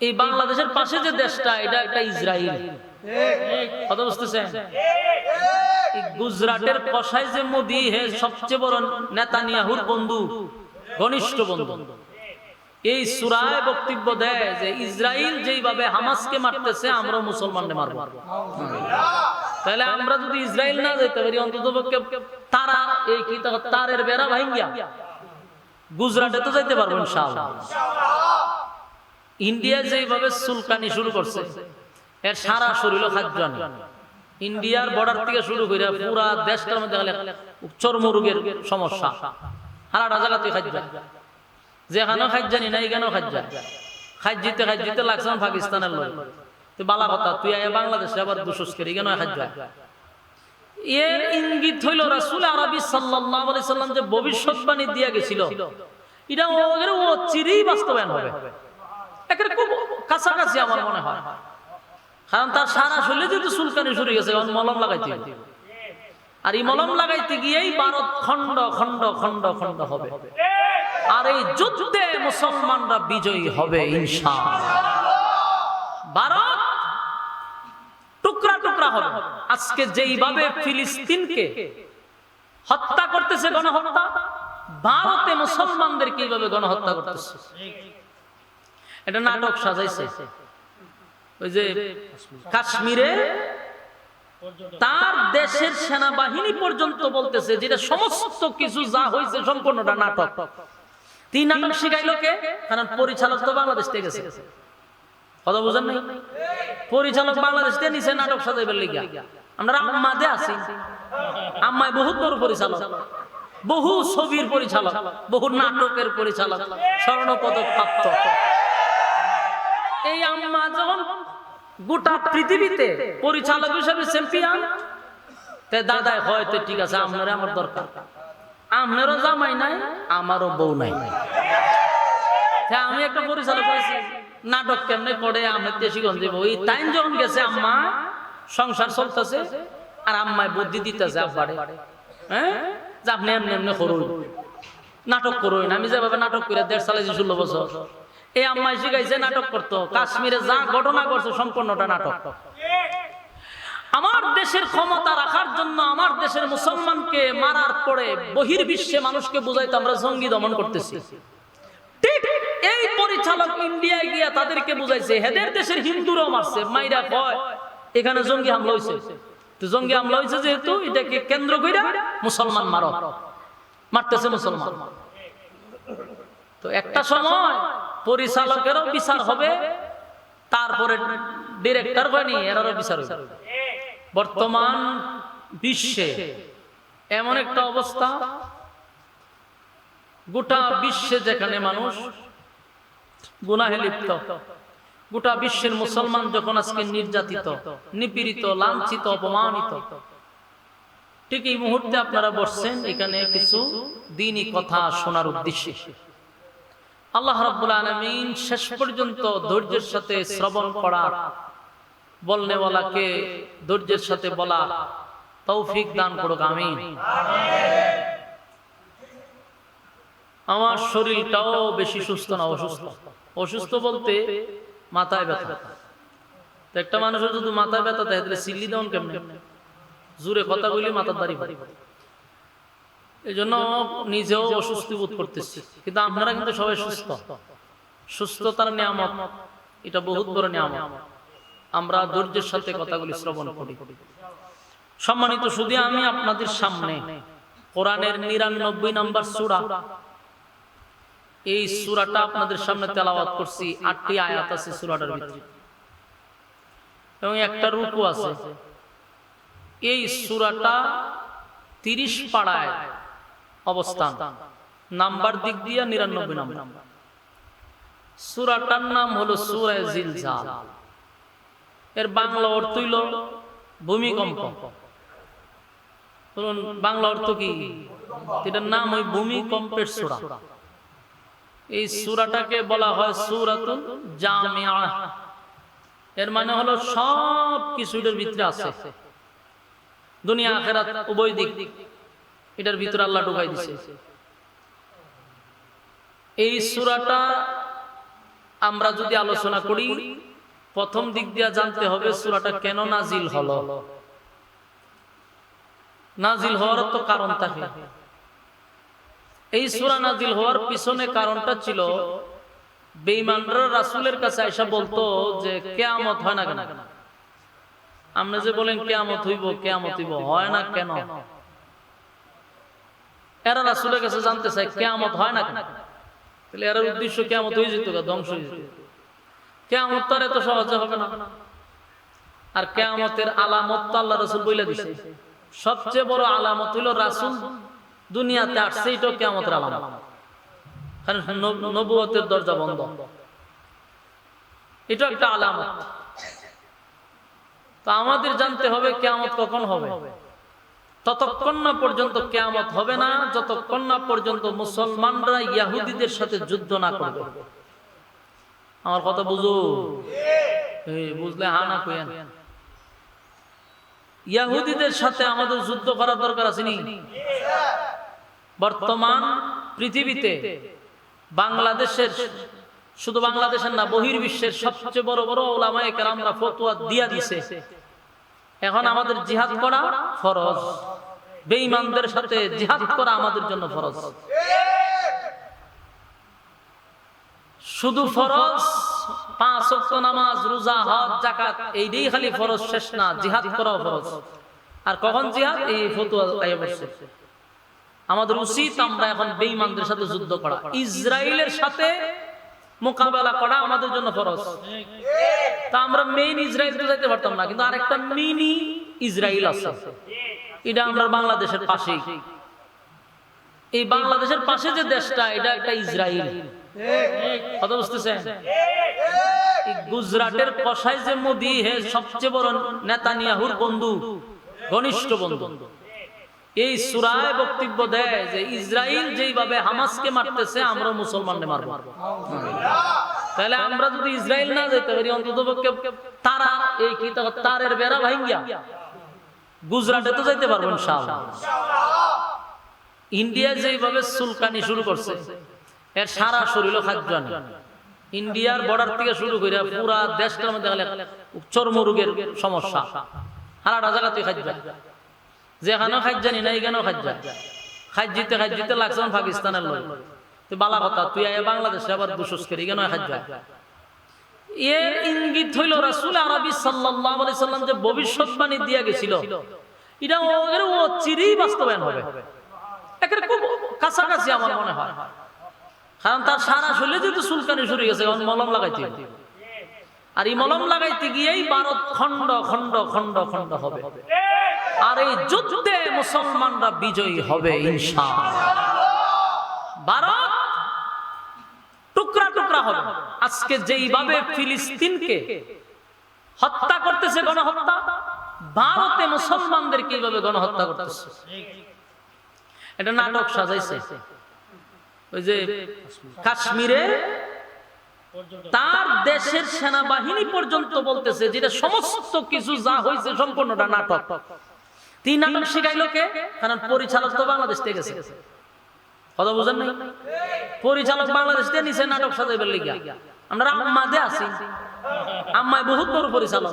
এই বাংলাদেশের পাশে যে দেশটা, এটা একটা ইসরায়েল কথা বুঝতেছেন? গুজরাটের কষাই যে মোদি, হে সবচেয়ে বড় নেতানিয়াহুর বন্ধু, ঘনিষ্ঠ বন্ধু। এই সুরায় বক্তব্য দেয় যে ইসরায়েল যেইভাবে হামাসকে মারতেছে আমরা মুসলমানকে মারবো। তাহলে আমরা যদি ইসরায়েল না যেতে পারি অন্তত তারা এই কি তারের বেড়া ভাঙ্গিয়া গুজরাটে তো যাইতে পারব ইনশাআল্লাহ। ইন্ডিয়া যেভাবে সুলকানি শুরু করছে এর সারা শরীর খাদ্য ইন্ডিয়ার বর্ডার থেকে শুরু করে পুরা দেশটার মধ্যে চর্মরোগের সমস্যা। হারাটা জায়গাতে খাদ্য। যেখানেও খাদ্য নি না এখানেও খাদ্য। খাদ্যিতে খাদ্যিতে লাগছে পাকিস্তানের লোক। তুই বালা কথা তুই আয়া বাংলাদেশে আবার দুশোস করে এখানেও খাদ্য এর ইঙ্গিত হইল রাসূল আরবি আলাইহি সাল্লাম যে ভবিষ্যৎবাণী দিয়া গেছিল। এটা ও চিরেই বাস্তবায়ন হবে। একেবারে খুব কাছাকাছি আমার মনে হয়। কারণ তার সারা শরীরে যেহেতু চুলকানি শুরু গেছে, এখন মলম লাগাইতে। আর এই মলম লাগাইতে গিয়েই ভারত খণ্ড খণ্ড খণ্ড খণ্ড হবে। আর এই যুদ্ধে মুসলমানরা বিজয়ী হবে, ইনশাআল্লাহ। ভারত হবে। আজকে যেইভাবে ফিলিস্তিনকে হত্যা করতেছে গণহত্যা, ভারতে মুসলমানদেরকে এইভাবে গণহত্যা করতেছে? এটা নাটক সাজাইছে। ওই যে কাশ্মীরে তার দেশের সেনাবাহিনী পর্যন্ত বলতেছে যেটা সমস্ত কিছু যা হয়েছে সম্পূর্ণটা নাটক। তিন নাটক শিখাইলো কে? কারণ পরিচালক তো বাংলাদেশ থেকে গেছে। কথা বুঝেন নাই? পরিচালক বাংলাদেশ থেকে নিচে নাটক সাজাইবার লিগা। আমরা আম্মা আম্মাদে আছি। আম্মায় বহুত বড় পরিচালক। বহু ছবির পরিচালক, বহু নাটকের পরিচালক স্বর্ণ পদক প্রাপ্ত। এই আম্মা যখন গোটা পৃথিবীতে পরিচালক হিসেবে চ্যাম্পিয়ন তে দাদাই হয়তো ঠিক আছে আপনার আমার দরকার। আপনারও জামাই নাই, আমারও বউ নাই। আমি একটা পরিচালক হয়েছি। নাটক কেমনে করে আমি দেশিগঞ্জ ওই টাইম যখন গেছে আম্মা, সংসার চলতেছে, আর আম্মায় বুদ্ধি দিতেছে, আব্বারে। হ্যাঁ? যে আপনি এমনি এমনি করুন। নাটক করুন। আমি যেভাবে নাটক করে, দেড় যে ষোলো বছর। এই আম্মাই শিখাইছে নাটক করতো। কাশ্মীরে যা ঘটনা করছে সম্পূর্ণটা নাটক। আমার দেশের ক্ষমতা রাখার জন্য আমার দেশের মুসলমানকে মারার পরে বহির্বিশ্বে মানুষকে বুঝাইতে আমরা জঙ্গি দমন করতেছি। এই পরিচালক ইন্ডিয়ায় গিয়া তাদেরকে বুঝাইছে, হেদের দেশের হিন্দুরাও মারছে, মাইরা কয় এখানে জঙ্গি হামলা হয়েছে তো জঙ্গি হামলা হয়েছে যেহেতু, এটাকে কেন্দ্র কইরা মুসলমান মারো। মারতেছে মুসলমান। তো একটা সময় পরিচালকেরও বিচার হবে, তারপরে ডিরেক্টর বানি এরারও বিচার হবে। বর্তমান বিশ্বে এমন একটা অবস্থা, গোটা বিশ্বে যেখানে মানুষ গুনাহে লিপ্ত। গোটা বিশ্বের মুসলমান যখন আজকে নির্যাতিত, নিপীড়িত, লাঞ্ছিত, অপমানিত, ঠিক এই মুহূর্তে আপনারা বসছেন এখানে কিছু দিনই কথা শোনার উদ্দেশ্যে। আল্লাহ রাব্বুল আলামিন শেষ পর্যন্ত ধৈর্যের সাথে শ্রবণ করা, বলনেওয়ালাকে ধৈর্যের সাথে বলা তৌফিক দান করুক, আমিন। আমার শরীরটাও বেশি সুস্থ না অসুস্থ? অসুস্থ বলতে মাথায় ব্যথা। তো একটা মানুষের যদি মাথায় ব্যথা থাকে তাহলে সিল্লি দেওয়ান কেমনে? জুড়ে কথা বলি মাথার দাড়ি পারি এই জন্য নিজেও অসুস্থ বোধ করতেছি। কিন্তু আপনারা কিন্তু সবাই সুস্থ। সুস্থতার নিয়ামত, এটা বহুত বড় নিয়ামত। আমরা ধৈর্যের সাথে কথাগুলি শ্রবণ করি। সম্মানিত শুধু আমি আপনাদের সামনে, কোরআনের নিরানব্বই নাম্বার সুরা এই সুরাটা আপনাদের সামনে তেলাওয়াত করছি। আটটি আয়াত আছে সুরাটার ভিতরে। এবং একটা রূপও আছে। এই সুরাটা তিরিশ পাড়ায় অবস্থান। নাম্বার দিক দিয়ে নিরানব্বই নাম্বার। সুরাটার নাম হলো সুরায় জিলজাল। এর বাংলা অর্থ হইল ভূমিকম্প। বাংলা অর্থ কি? এটার নাম ওই ভূমিকম্পের সুরা। এই সুরাটাকে বলা হয় সুরাতুল জামিয়া এর মানে হলো সব কিছুটার ভিতরে আছে। দুনিয়া আখেরাত উভয় দিক। এটার ভিতরে আল্লাহ ঢুকাই দিছে। এই সুরাটা আমরা যদি আলোচনা করি প্রথম দিক দিয়ে জানতে হবে সুরাটা কেন নাজিল হলো। নাজিল হওয়ার তো কারণ থাকে। এই সূরা নাজিল হওয়ার পিছনে কারণটা ছিল, বেঈমানরা রাসূলের কাছে আয়েশা বলতো যে কিয়ামত হয় না কেন? আপনি যে বলেন কিয়ামত হইব কিয়ামত হইব, হয় না কেন? এরা রাসূলের কাছে জানতে চায়, কিয়ামত হয় না কেন? তাহলে এর উদ্দেশ্য কিয়ামত হয়ে যেত ধ্বংস হয়ে যেত কেয়ামত তো আর এত সহজে হবে না। আর কেয়ামতের আলামত তো আল্লাহ রসুল বইলে দিছে। সবচেয়ে বড় আলামত হইল রাসুল দুনিয়াতে আসছে, এটাও কেয়ামতের আলামত। কারণ নবুয়তের দরজা বন্ধ। এটা একটা আলামত। তো আমাদের জানতে হবে কেয়ামত কখন হবে। ততক্ষণ না পর্যন্ত কেয়ামত হবে না, যতক্ষণ না পর্যন্ত মুসলমানরা ইয়াহুদিদের সাথে যুদ্ধ না করবে। আমার কথা বুঝো? বুঝলে হা না ইয়াহুদিদের সাথে আমাদের যুদ্ধ করার দরকার আছে নি? বর্তমান পৃথিবীতে বাংলাদেশের শুধু বাংলাদেশের না, বহির্বিশ্বের সবচেয়ে বড় বড় ওলামায়ে কেরামরা ফতোয়া দিয়া দিছে এখন আমাদের জিহাদ করা ফরজ। বেঈমানদের সাথে জিহাদ করা আমাদের জন্য ফরজ। শুধু ফরজ, পাঁচ ওয়াক্ত নামাজ, রোজা, হজ, যাকাত, এইটাই খালি ফরজ, শেষ না। জিহাদ করাও ফরজ। আর কখন জিহাদ? এই ফতুয়া বসছে আমাদের উচিত আমরা এখন বেঈমানদের সাথে যুদ্ধ করা। ইসরায়েলের সাথে মোকাবেলা করা আমাদের জন্য ফরজ। তা আমরা মেইন ইসরায়েল তো যাইতে পারতাম না কিন্তু আরেকটা মিনি ইসরায়েল আছে। এটা আমরা বাংলাদেশের পাশেই। এই বাংলাদেশের পাশে যে দেশটা এটা একটা ইসরায়েল। কথা বুঝতেছেন? গুজরাটের কষাই যে মোদি হে সবচেয়ে বড় নেতানিয়াহুর বন্ধু ঘনিষ্ঠ বন্ধু। এই সুরায় বক্তব্য দেয় যে ইসরায়েল যেইভাবে হামাসকে মারতেছে আমরা মুসলমানকে মারব। তাহলে আমরা যদি ইসরায়েল না যেতে পারি, অন্তত তারা এই কি তারের বেড়া ভাঙ্গিয়া গুজরাটে তো যাইতে পারব ইনশাআল্লাহ। ইন্ডিয়া যেইভাবে সুলকানি শুরু করছে, এর সারা শরীর খাদ্য ইন্ডিয়ার বর্ডার থেকে শুরু করে পুরা দেশটার মধ্যে চর্মরোগের সমস্যা। হারাটা জায়গাতে খাদ্য। যেখানেও খাদ্য নি না এখানেও খাদ্য খাদ্যিতে লাগছে পাকিস্তানের লোক তুই বালা কথা, তুই আয় বাংলাদেশে আবার দুশোস করি কেন খাদ্য এর ইঙ্গিত হইল রাসূল আরবি সাল্লাম যে ভবিষ্যৎবাণী দিয়া গেছিল। এটা ওদের ও চিরেই বাস্তবায়ন হবে। একেবারে খুব কাছাকাছি আমার মনে হয়। কারণ তার সারা শরীরে যেহেতু চুলকানি শুরু গেছে, এখন মলম লাগাইতে। আর এই মলম লাগাইতে গিয়েই ভারত খণ্ড খণ্ড খণ্ড খণ্ড হবে। আর এই যুদ্ধে মুসলমানরা বিজয়ী হবে ভারত টুকরা টুকরা হবে আজকে যেইভাবে ফিলিস্তিনকে হত্যা করতেছে গণহত্যা, ভারতে গণহত্যা করতেছে। এটা নাটক সাজাইছে। ওই যে কাশ্মীরে তার দেশের সেনাবাহিনী পর্যন্ত বলতেছে যেটা সমস্ত কিছু যা হয়েছে সম্পূর্ণটা নাটক। তিন নাটক শিখাইলো কে? কারণ পরিচালক তো বাংলাদেশ থেকে গেছে। কথা বুঝেন নাই? পরিচালক বাংলাদেশ থেকে নিচে নাটক সাজাইবার লিগা। আমরা আম্মাদে আছি। আম্মায় বহুত বড় পরিচালক।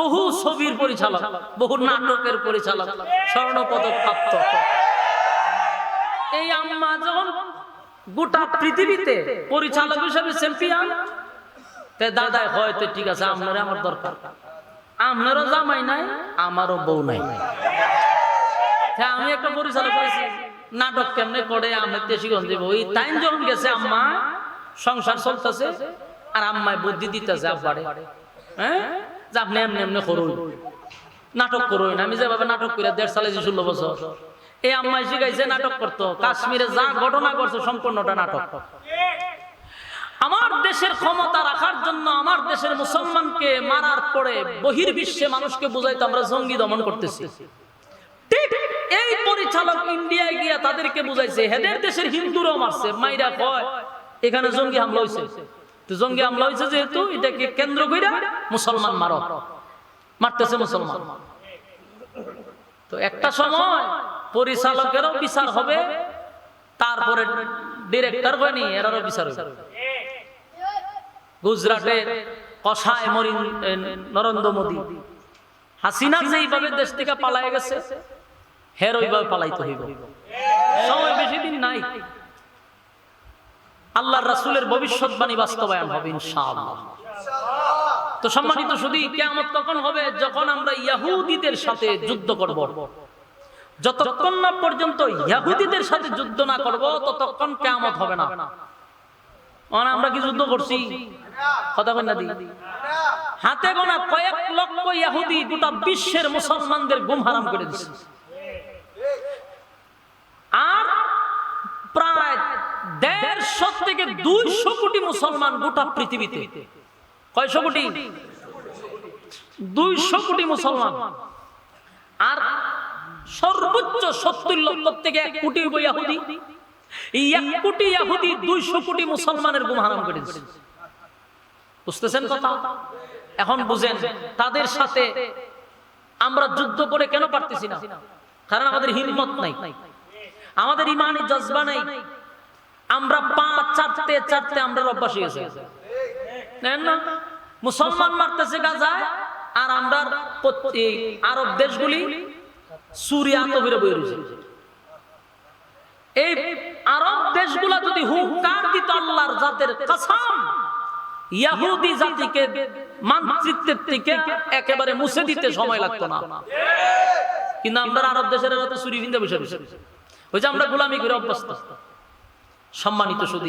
বহু ছবির পরিচালক, বহু নাটকের পরিচালক স্বর্ণ পদক প্রাপ্ত। এই আম্মা যখন গোটা পৃথিবীতে পরিচালক হিসেবে চ্যাম্পিয়ন তে দাদাই হয়তো ঠিক আছে আপনারা আমার দরকার। আপনারও জামাই নাই, আমারও বউ নাই। তা আমি একটা পরিচালক হয়েছি নাটক কেমনে করে আমি তেসিগঞ্জ ওই টাইম যখন গেছে আম্মা, সংসার চলতেছে, আর আম্মায় বুদ্ধি দিতেছে, আব্বারে। হ্যাঁ? যে আপনি এমনি এমনি করুন। নাটক করুন। আমি যেভাবে নাটক করে, দেড় সালে ষোলো বছর। এই আম্মাই শিখাইছে, নাটক করতো। কাশ্মীরে যা ঘটনা করছে, সম্পূর্ণটা নাটক। আমার দেশের ক্ষমতা রাখার জন্য আমার দেশের মুসলমানকে মারার পরে বহির্বিশ্বে মানুষকে বুঝাইতো আমরা জঙ্গি দমন করতেছি। এই পরিচালক ইন্ডিয়ায় গিয়া তাদেরকে বুঝাইছে, হেদের দেশের হিন্দুরাও মারছে, মাইরা কয়, এখানে জঙ্গি হামলা হয়েছে জঙ্গি হামলা হয়েছে যেহেতু, এটাকে কেন্দ্র কইরা মুসলমান মারো। মারতেছে মুসলমান। তো একটা সময় পরিচালকেরও বিচার হবে, তারপরে ডিরেক্টর হয়নি, এরারও বিচার হবে। গুজরাটে কষায় মরিন নরেন্দ্র মোদী। হাসিনা যেইভাবে দেশ থেকে পালায় গেছে, হের ওইভাবে পালাইতে হইব। সময় বেশি দিন নাই। আল্লাহর রাসূলের ভবিষ্যৎবাণী বাস্তবায়ন হবে, ইনশাআল্লাহ। তো সম্মানিত শুধু কেয়ামত তখন হবে? যখন আমরা ইয়াহুদীদের সাথে যুদ্ধ করব। যতক্ষণ না পর্যন্ত ইয়াহুদীদের সাথে যুদ্ধ না করব, ততক্ষণ কেয়ামত হবে না। আমরা কি যুদ্ধ করছি? হাতে গোনা কয়েক লক্ষ ইহুদি গোটা বিশ্বের মুসলমানদের গুম হারাম করে দিচ্ছে আর প্রায় দেড়শো থেকে দুইশো কোটি মুসলমান গোটা পৃথিবীতে। কয়শো কোটি? দুইশো কোটি মুসলমান। আর সর্বোচ্চ সত্তর লক্ষ থেকে এক কোটি ইয়াহুদি এই এক কোটি দুইশো কোটি মুসলমানের গুম হারাম করে বুঝতেছেন কথা? এখন বুঝেন, তাদের সাথে আমরা যুদ্ধ করে কেন পারতেছি না? কারণ আমাদের হিম্মত নাই। আমাদের ইমানি জজবা নাই। আমরা পা আমরা অভ্যাস না? মুসলমান মারতেছে গাজায়, আর আমরা আরব দেশগুলি সুরিয়া বই রয়েছে। এই আরব দেশগুলা যদি হুঙ্কার দিত আল্লাহর জাতের কাসাম ইয়াহুদি জাতিকে মানচিত্রের থেকে একেবারে মুছে দিতে সময় লাগতো না। কিন্তু আমরা আরব দেশের রাতে চুরি কিনতে বসে বসে। ওই যে আমরা গোলামি করে অভ্যস্ত। সম্মানিত শুধু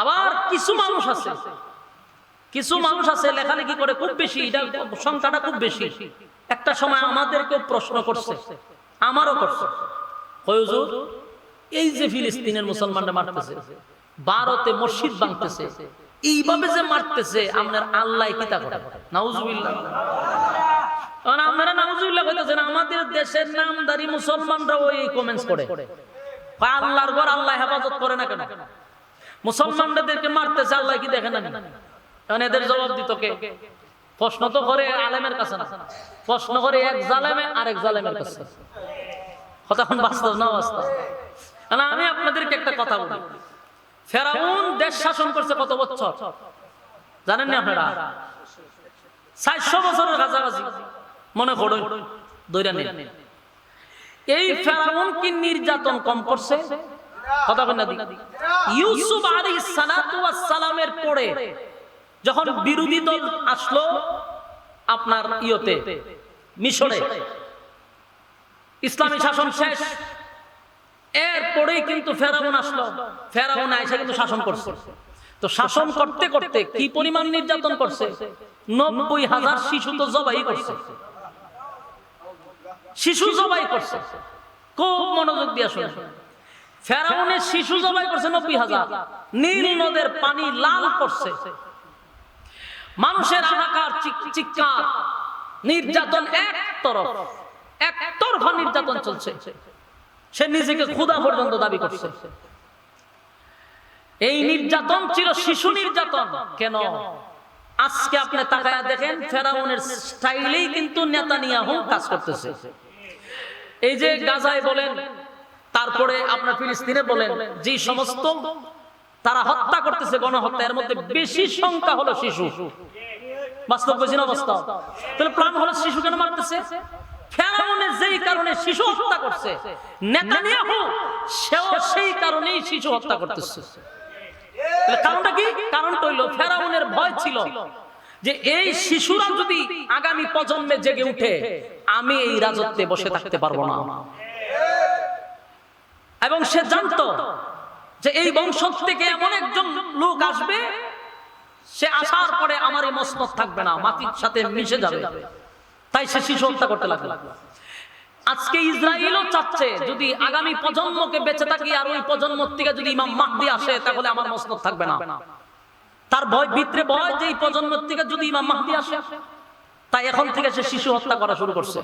আবার কিছু মানুষ আছে। কিছু মানুষ আছে লেখালেখি করে খুব বেশি এটা সংখ্যাটা খুব বেশি। একটা সময় আমাদেরকেও প্রশ্ন করছে আমারও করছে। হুজুর, এই যে ফিলিস্তিনের মুসলমানরা মারতেছে, ভারতে মসজিদ ভাঙতেছে, এইভাবে যে মারতেছে, আপনার আল্লাহ কি তা করে? নাউজুবিল্লাহ। আপনারা আমাদের দেশের হেফাজত করে না মারতেছে, আল্লাহ কি দেখে না এদের জবাব দিত কে? প্রশ্ন তো করে আলেমের কাছে প্রশ্ন করে এক জালেমে আরেক জালেমের কাছে। কথা বাস্তব না বাস্তব? না, আমি আপনাদেরকে একটা কথা বলি। ফেরাউন দেশ শাসন করছে কত বছর? জানেন না আপনারা? চারশো বছরের কাছাকাছি মনে করুন দৈরা নেন। এই ফেরাউন কি নির্যাতন কম করছে কথা ইউসুফ সালাতু সালামের পরে যখন বিরোধী দল আসলো আপনার ইয়তে মিশরে ইসলামী শাসন শেষ। এরপরেই কিন্তু ফেরাউন আসলো। ফেরাউন আইসা কিন্তু শাসন করছে। তো শাসন করতে করতে কি পরিমাণ নির্যাতন করছে? নব্বই হাজার শিশু তো জবাই করছে। শিশু জবাই করছে। খুব মনোযোগ দিয়ে শুনে ফেরাউনের শিশু জবাই করছে নব্বই হাজার। নীল নদের পানি লাল করছে। মানুষের হাহাকার চিৎকার, নির্যাতন এক তরফ। এক তরফা নির্যাতন চলছে। সে নিজেকে ক্ষুধা পর্যন্ত দাবি করছে। এই নির্যাতন ছিল শিশু নির্যাতন। কেন? আজকে আপনি তাকায়া দেখেন, ফেরাউনের স্টাইলেই কিন্তু নেতা নেতানিয়াহু কাজ করতেছে। এই যে গাজায় বলেন, তারপরে আপনার ফিলিস্তিনে বলেন, যে সমস্ত তারা হত্যা করতেছে গণহত্যা, এর মধ্যে বেশি সংখ্যা হলো শিশু। বাস্তব বুঝিন অবস্থা। তাহলে প্রাণ হলো শিশু কেন মারতেছে? ফেরাউনের যেই কারণে শিশু হত্যা করছে নেতানিয়াহু সেও সেই কারণেই শিশু হত্যা করতেছে। কারণটা কি? কারণটা হইল ফেরাউনের ভয় ছিল যে এই শিশুরা যদি আগামী প্রজন্মে জেগে উঠে আমি এই রাজত্বে বসে থাকতে পারব না। এবং সে জানতো যে এই বংশ থেকে এমন একজন লোক আসবে সে আসার পরে আমার এই মসনদ থাকবে না মাটির সাথে মিশে যাবে। তাই সে শিশু হত্যা করতে লাগল। আজকে ইসরায়েলও চাচ্ছে যদি আগামী প্রজন্মকে বেঁচে থাকি আর ওই প্রজন্ম থেকে যদি ইমাম মাহদি আসে তাহলে আমার মসনদ থাকবে না। তার ভয় ভিতরে ভয় যে এই প্রজন্ম থেকে যদি ইমাম মাহদি আসে তাই এখন থেকে সে শিশু হত্যা করা শুরু করছে।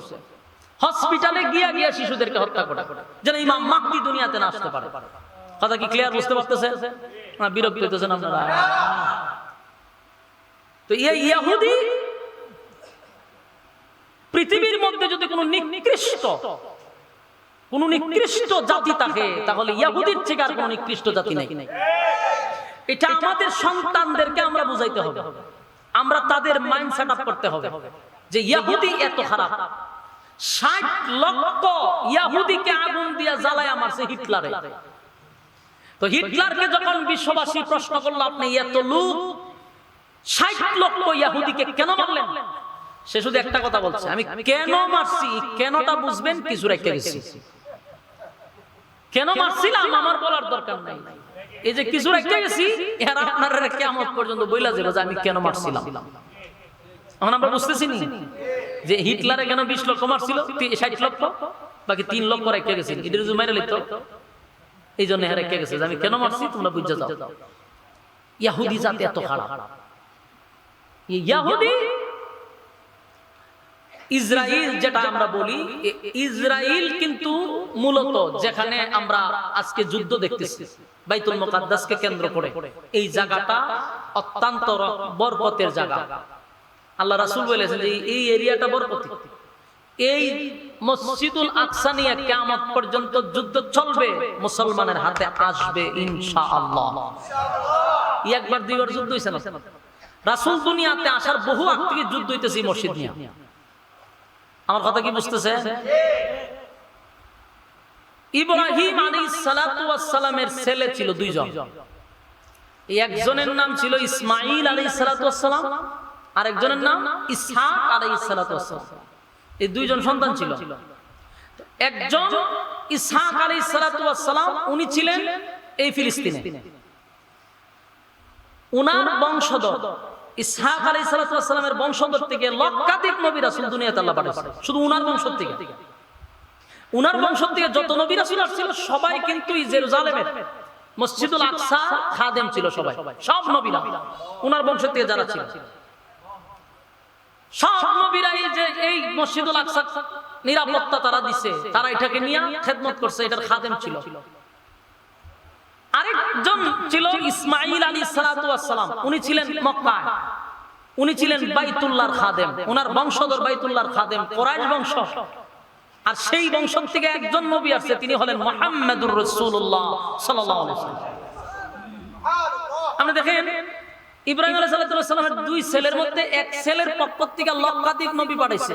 হসপিটালে গিয়া গিয়া শিশুদেরকে হত্যা করে যেন ইমাম মাহদি দুনিয়াতে না আসতে পারে। কথা কি ক্লিয়ার বুঝতে পারতেছে না, বিরক্ত হইতেছেন আপনারা? তো এই ইয়াহুদি পৃথিবীর মধ্যে যদি কোনো নিকৃষ্ট, কোন নিকৃষ্ট জাতি থাকে, তাহলে ইয়াহুদির থেকে আর কোন নিকৃষ্ট জাতি নাই। এটা আমাদের সন্তানদেরকে আমরা বুঝাইতে হবে। আমরা তাদের মাইন্ড সেট আপ করতে হবে যে ইয়াহুদি এত খারাপ। ষাট লক্ষ ইয়াহুদিকে আগুন দিয়া জ্বালায় মারছে হিটলারে। তো হিটলারকে যখন বিশ্ববাসী প্রশ্ন করল, আপনি এত লোক? ষাট লক্ষ ইয়াহুদিকে কেন মারলেন? সে শুধু একটা কথা বলছে আমি কেন মারছি? কেনটা বুঝবেন? কিছু রেখে গেছি কেন মারছিলাম? আমার বলার দরকার নাই। এই যে কিছু রেখে গেছি এরা আপনারা কেমন পর্যন্ত বইলা যাবে যে আমি কেন মারছিলাম। এখন আমরা বুঝতেছি নি যে হিটলারে কেন বিশ লক্ষ মারছিল? ষাট লক্ষ? বাকি তিন লক্ষ রেখে জুমাইরা লিখতো এই জন্য হ্যাঁ রেখে গেছে যে আমি কেন মারছি? তোমরা বুঝে যাও। ইয়াহুদি জাতি এত খারাপ। ইয়াহুদি? ইসরায়েল যেটা আমরা বলি ইসরায়েল কিন্তু মূলত যেখানে আমরা আজকে যুদ্ধ দেখতেছি, বাইতুল মুকাদ্দাসকে কেন্দ্র করে। এই জায়গাটা অত্যন্ত বরকতের জায়গা। আল্লাহ রাসূল বলেছেন যে এই- এরিয়াটা বরকতি। এই মসজিদুল আকসা নিয়ে কিয়ামত পর্যন্ত যুদ্ধ চলবে, মুসলমানের হাতে আসবে ইনশাআল্লাহ। এই একবার দুইবার যুদ্ধ হইছে না? রাসূল দুনিয়াতে আসার বহু আগ থেকে যুদ্ধ হইতেছে মসজিদ নিয়ে। আমার কথা কি বুঝতেছে ইব্রাহিম আলাইহিস সালাতু ওয়াস সালামের ছেলে ছিল দুইজন। একজনের নাম ছিল ইসমাঈল আলাইহিস সালাতু ওয়াস সালাম আর একজনের নাম ইসহাক আলাইহিস সালাতু ওয়াস সালাম। এই দুইজন সন্তান ছিল। একজন ইসহাক আলাইহিস সালাতু ওয়াস উনি ছিলেন এই ফিলিস্তিনে। উনার বংশধর ইসহাক আলাইহিস সালাতু ওয়াস সালামের বংশধর থেকে লক্ষাধিক নবী রাসূল দুনিয়াতে আল্লাহ শুধু উনার বংশ থেকে। উনার বংশ থেকে যত নবী রাসূল আসছিল, সবাই কিন্তু মসজিদুল আকসা খাদেম ছিল সবাই। সব নবীরা। উনার বংশ থেকে যারা ছিল। সব নবীরা যে এই মসজিদুল আকসা নিরাপত্তা তারা দিছে। তারা এটাকে নিয়ে খেদমত করছে, এটার খাদেম ছিল। আরেকজন ছিল ইসমাইল আলী সালাম উনি ছিলেন মক্কায়। উনি ছিলেন বাইতুল্লাহর খাদেম। ওনার বংশধর বাইতুল্লাহর খাদেম কোরআশ বংশ। আর সেই বংশ থেকে একজন নবী আসছে, তিনি হলেন মোহাম্মদুর রসুল্লাহ ওয়াসাল্লাম। আপনি দেখেন, ইব্রাহিম আলাইহিস সালামের দুই ছেলের মধ্যে এক ছেলের পক্ষ থেকে লক্ষাধিক নবী পাঠাইছে।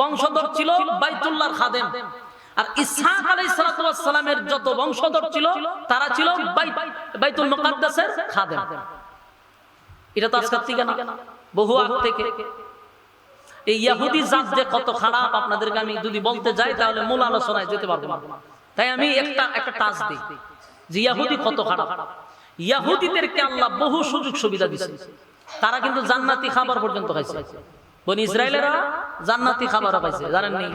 বংশধর ছিল খাদেম। আর আলাইহিস সালামের যত বংশধর ছিল, তারা ছিল বাইতুল খাদেম। এটা তো না, বহু আগ থেকে। এই ইয়াহুদি জাত যে কত খারাপ, আপনাদেরকে আমি যদি বলতে যাই, তাহলে মূল আলোচনায় যেতে পারব না। তাই আমি একটা একটা টাচ দিই। যে ইয়াহুদি কত খারাপ। ইয়াহুদিদেরকে আল্লাহ বহু সুযোগ সুবিধা দিচ্ছে তারা কিন্তু জান্নাতি খাবার পর্যন্ত খাইছে। বনি ইসরায়েলেরা জান্নাতি খাবারও পাইছে জানেন নি?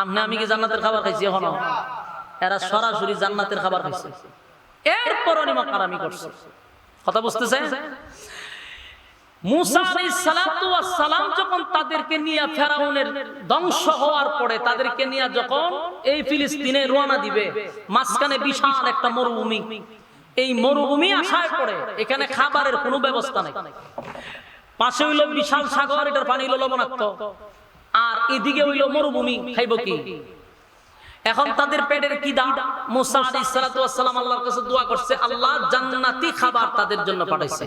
আপনি আমি কি জান্নাতের খাবার খাইছি এখনও? এরা সরাসরি জান্নাতের খাবার খাইছে। এরপর অনিমা কারামি করছে। কথা বুঝতেছে মুসা আলাইহিস সালাতু ওয়াস এখানে খাবারের কোনো ব্যবস্থা নাই। পাশে হইল বিশাল সাগর, এটার পানি হইল লবণাক্ত। আর এদিকে হইল মরুভূমি, খাইব কি? এখন তাদের পেটের কি দাম? মুসা আলাইহিস সালাতু সালাম আল্লাহর কাছে দোয়া করছে, আল্লাহ জান্নাতি খাবার তাদের জন্য পাঠাইছে।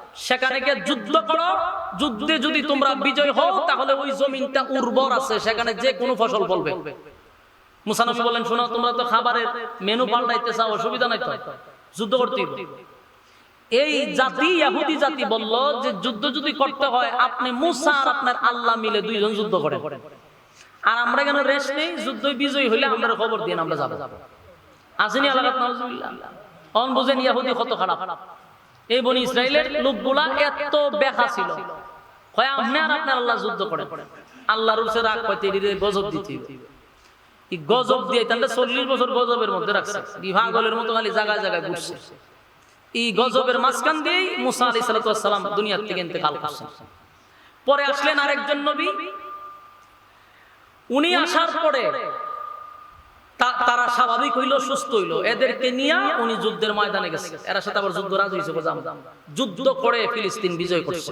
সেখানে গিয়ে যুদ্ধ করো। যুদ্ধে যদি তোমরা বিজয় হও, তাহলে ওই জমিনটা উর্বর আছে, সেখানে যে কোনো ফসল ফলবে। মুসানবী বলেন শোনো, তোমরা তো খাবারের মেনু পাল্টাইতে চাও অসুবিধা নাই তো। যুদ্ধ করতে এই জাতি, ইহুদি জাতি বলল যে, যুদ্ধ যদি করতে হয়, আপনি মুসা আর আপনার আল্লাহ মিলে দুইজন যুদ্ধ করেন। আর আমরা কেন রেস্ট নেই? যুদ্ধ বিজয় হইলে আমরা খবর দিন আমরা যাব। আসেনি আল্লাহ অন বুঝেন ইয়াহুদি কত খারাপ। এই বনি ইসরায়েলের লোকগুলা এত বেখা ছিল। আল্লাহ যুদ্ধ উপরে রাগ পাইতে গজব দিতে গজব দিয়ে তাহলে চল্লিশ বছর গজবের মধ্যে রাখছে। বিভাগলের মতো খালি জায়গায় জায়গায় ঘুরছে। এই গজবের মাঝখান দিয়েই মুসা আলী দুনিয়ার থেকে পরে আসলেন আরেকজন নবী। উনি আসার পরে তারা স্বাভাবিক হইল, সুস্থ হইল। এদেরকে নিয়ে উনি যুদ্ধের ময়দানে গেছে। এরা সাথে আবার যুদ্ধ রাজ হয়েছে যুদ্ধ করে ফিলিস্তিন বিজয় করছে।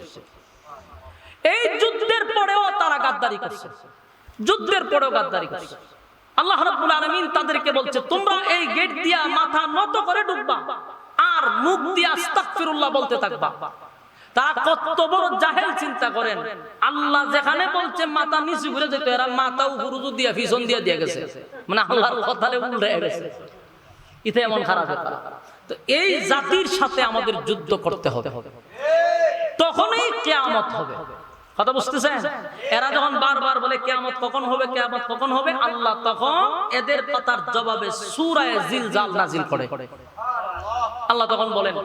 এই যুদ্ধের পরেও তারা গাদ্দারি করছে। যুদ্ধের পরেও গাদ্দারি করছে। আল্লাহ রাব্বুল আলামিন তাদেরকে বলছে, তোমরা এই গেট দিয়া মাথা নত করে ঢুকবা আর মুখ দিয়া আস্তাগফিরুল্লাহ বলতে থাকবা। তারা কত বড় জাহেল চিন্তা করেন। আল্লাহ যেখানে বলছে মাথা নিচু করে যেত এরা মাথা উপর দিয়া, পিছন দিয়া দিয়ে গেছে। মানে আল্লাহর কথালে উল্টে গেছে। ইতে এমন খারাপ ব্যাপার। তো এই জাতির সাথে আমাদের যুদ্ধ করতে হবে। তখনই কেয়ামত হবে। কথা বুঝতেছেন? এরা যখন বারবার বলে কেয়ামত কখন হবে, কেয়ামত কখন হবে, আল্লাহ তখন এদের কথার জবাবে সূরায়ে জিলজাল নাজিল করে। আল্লাহ তখন বলেন